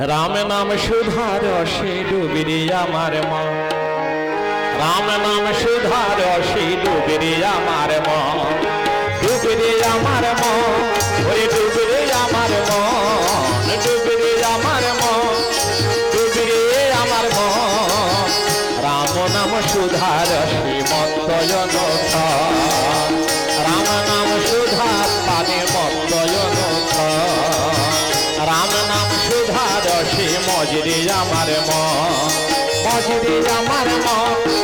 রাম নাম সুধার সে ডুবিরি আমার মা। রাম নাম সুধার সে ডুবিরি আমার মা। ডুবিরি আমার মা। মজরে আমার মন মজরে আমার মন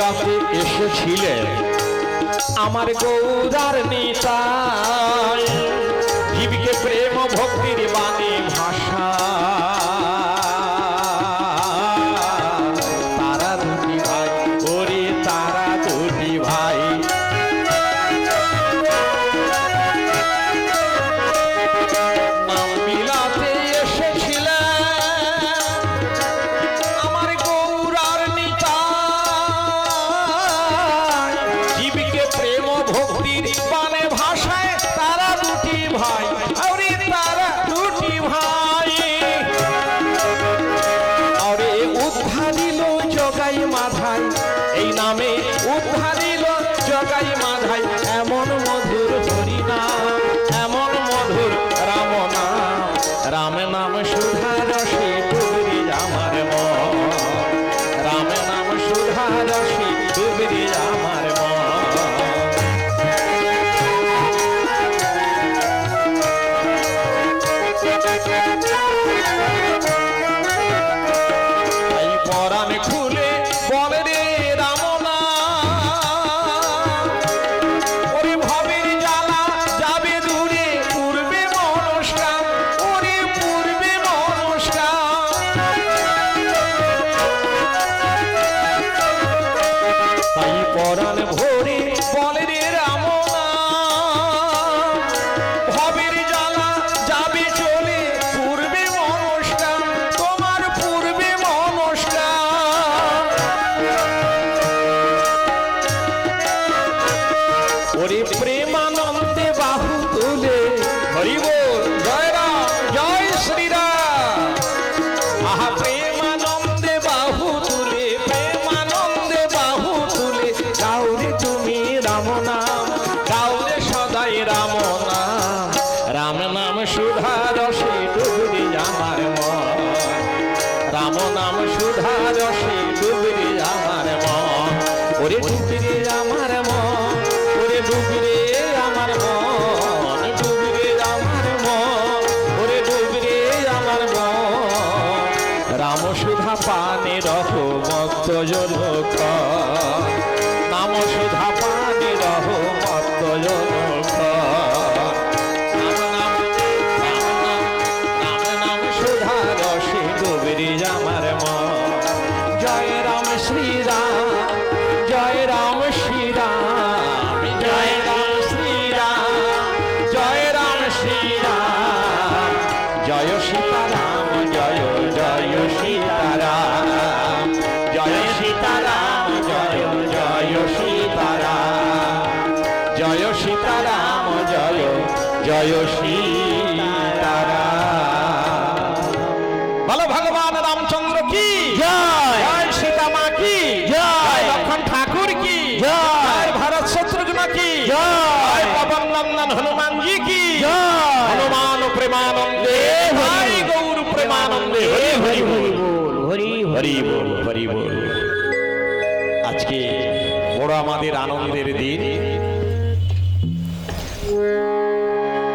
লীলাতে এসেছিলেন আমার গৌদার নেতা জীবিকে প্রেম ভক্তির বাণী ভাষা প্রেমানন্দে বাহু তুলে। হরিব, জয় রাম জয় শ্রীরাম আহা, প্রেমানন্দে বাহু তুলে, প্রেমানন্দে বাহু তুলে। গাও রে তুমি রাম নাম গাও রে সদাই রাম নাম। রাম নাম সুধা রসে ডুবরি আমার মন। রাম নাম সুধা রসে ডুবরি আমার মন। ওরে সুধা পানে রহ জলক জয় সীতারাম বলো ভগবান রামচন্দ্র কি? জয়। সীতা মা কি? জয়। লক্ষণ ঠাকুর কি? জয়। ভরত শত্রুঘ্ন কি? জয়। পবন নন্দন হনুমান জি কি? জয়। হনুমান প্রেমানন্দে। হরি গৌর প্রেমানন্দে। হরি হরি বল। হরি হরি বল হরি বল। আজকে বড় আমাদের আনন্দের দিন।